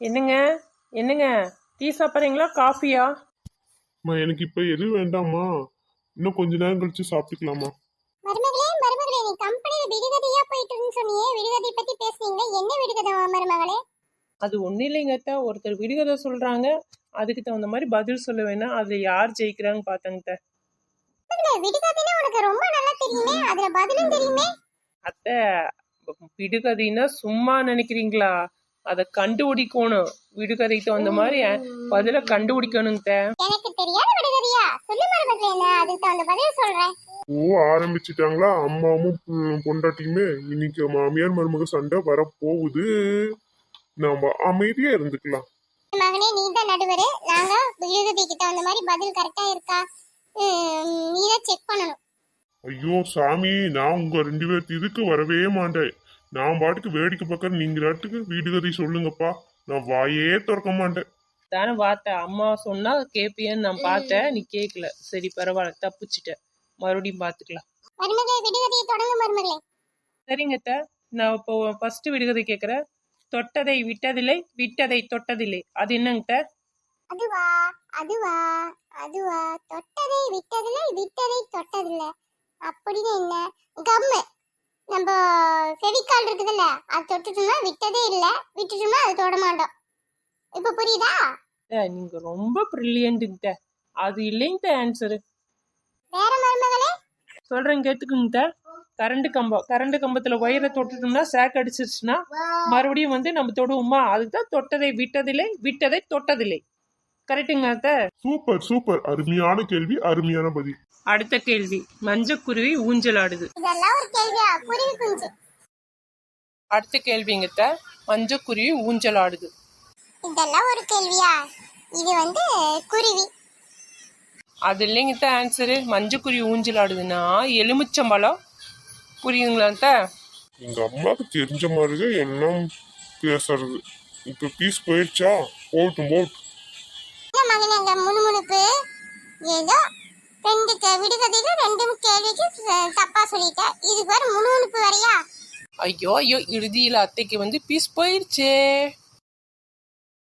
என்னங்க? என்னங்க? டீ சாப்பிட்றீங்களா? காஃபியா? அம்மா எனக்கு இப்ப எது வேண்டாம்மா. இன்னும் கொஞ்ச நேரம் கழிச்சு சாப்பிட்டுக்கலாமா மருமகளே மருமகளே நீ கம்பெனில விடுகதையா போயிட்டு இருந்து சொன்னியே விடுகதை பத்தி பேசுனீங்க என்ன விடுகதை மருமகளே? அது ஒன்றும் இல்லைங்க அத்தா. ஒருத்தர் விடுகதை சொல்கிறாங்க அதுக்கு தகுந்த மாதிரி பதில் சொல்ல வேணாம். அதில் யார் ஜெயிக்கிறாங்க பார்த்தாங்க அத்தை. மருமகளே விடுகதைனா உனக்கு ரொம்ப நல்லா தெரியுமே அதுல பதிலும் தெரியுமே. அத்தை விடுகதைன்னா சும்மா நினைக்கிறீங்களா? அதை கண்டுபிடிக்கணும். விடுகதைக்கு தகுந்த மாதிரி பதிலை கண்டுபிடிக்கணுங்க. எனக்கு தெரியாத விடுகதையா? சொல்லு மருமகளே அதுக்கு தகுந்த பதில் சொல்றேன். ஓ ஆரம்பிச்சிட்டாங்களா? அம்மாவும் பொண்டாட்டியுமே? இன்னைக்கு மாமியார் மருமக சண்டை வரப்போகுது. நாம அமைதியா இருந்துக்கலாம். மகனே நீ தான் நடுவர். நாங்க விடுகதைக்கு தகுந்த மாதிரி பதில் கரெக்டா இருக்கா? நீ தான் செக் பண்ணணும். ஐயோ சாமி நான் உங்க ரெண்டு பேர்த்து இதுக்கு வரவே மாட்டேன். நான் பாட்டுக்கு வேடிக்கை பார்க்கற நீங்க நாட்டுக்கு வீடு கதை சொல்லுங்கப்பா. நான் வாயே திறக்க மாட்டேன். தானே பார்த்தேன் அம்மா சொன்னா கேப்பியன்னு நான் பார்த்தேன். நீ கேட்கல சரி பரவாயில்ல. தப்பிச்சிட்டேன். மறுபடியும் பார்த்துக்கலாம். மருமகளே விடுகதையை தொடங்க மருமகளே. சரிங்க அத்தை. நான் இப்போ ஃபர்ஸ்ட் விடுகதை கேட்குறேன் தொட்டதை விட்டதில்லை விட்டதை தொட்டதில்லை. அது என்னங்க அத்தை? அதுவா அதுவா அதுவா. தொட்டதை விட்டதில்லை விட்டதை தொட்டதில்லை. அப்படின்னு என்ன? கம்மு. ஃபெவிகால் இருக்குதுல்ல அது தொட்டுட்டோம்னா விட்டதே இல்லை. விட்டுட்டோம்னா அது தொட மாட்டோம். இப்போ புரியுதா? நீங்க ரொம்ப பிரில்லியன்ட்டுங்க அது இல்லைங்க ஆன்சரு வேற மருமகளே? சொல்றேன் கேட்டுக்குங்க கரண்ட் கம்பம் கரண்ட் கம்பத்துல ஒயரை தொட்டுட்டோம்னா சேக் அடிச்சிருச்சுன்னா மறுபடியும் வந்து நம்ம தொடுவோமா? அதுக்கு தான் தொட்டதை விட்டதில்லை விட்டதை தொட்டதில்லை. கரெக்டுங்க அத்தை. சூப்பர் சூப்பர் அருமையான கேள்வி அருமையான பதில். அடுத்த கேள்வி மஞ்சக்குருவி ஊஞ்சல் ஆடுது இதெல்லாம் ஒரு கேள்வியா? குருவி குஞ்சு. அடுத்த கேள்விங்க அத்தை மஞ்சக்குருவி ஊஞ்சல் ஆடுது. இதெல்லாம் ஒரு கேள்வியா? இது வந்து குருவி. அது இல்லைங்க அத்தை ஆன்சரு மஞ்சக்குருவி ஊஞ்சல் ஆடுதுன்னா எலுமிச்சம்பழம். புரியுதுங்களா அத்தை எங்க அம்மாவுக்கு தெரிஞ்ச மாதிரியே எல்லாம் பேசுறது. இப்ப பீஸ் போயிடுச்சா? போட்டும் என்ன மகனே அந்த முணுமுணுப்பு ஏதோ ரெண்டு கே- விடுகதையில ரெண்டு கேள்விக்கு தப்பா சொல்லிட்டேன். இதுக்கு வேற முணுமுணுப்பு வரையா? ஐயோ ஐயோ இறுதியில் அத்தைக்கு வந்து பீஸ் போயிடுச்சே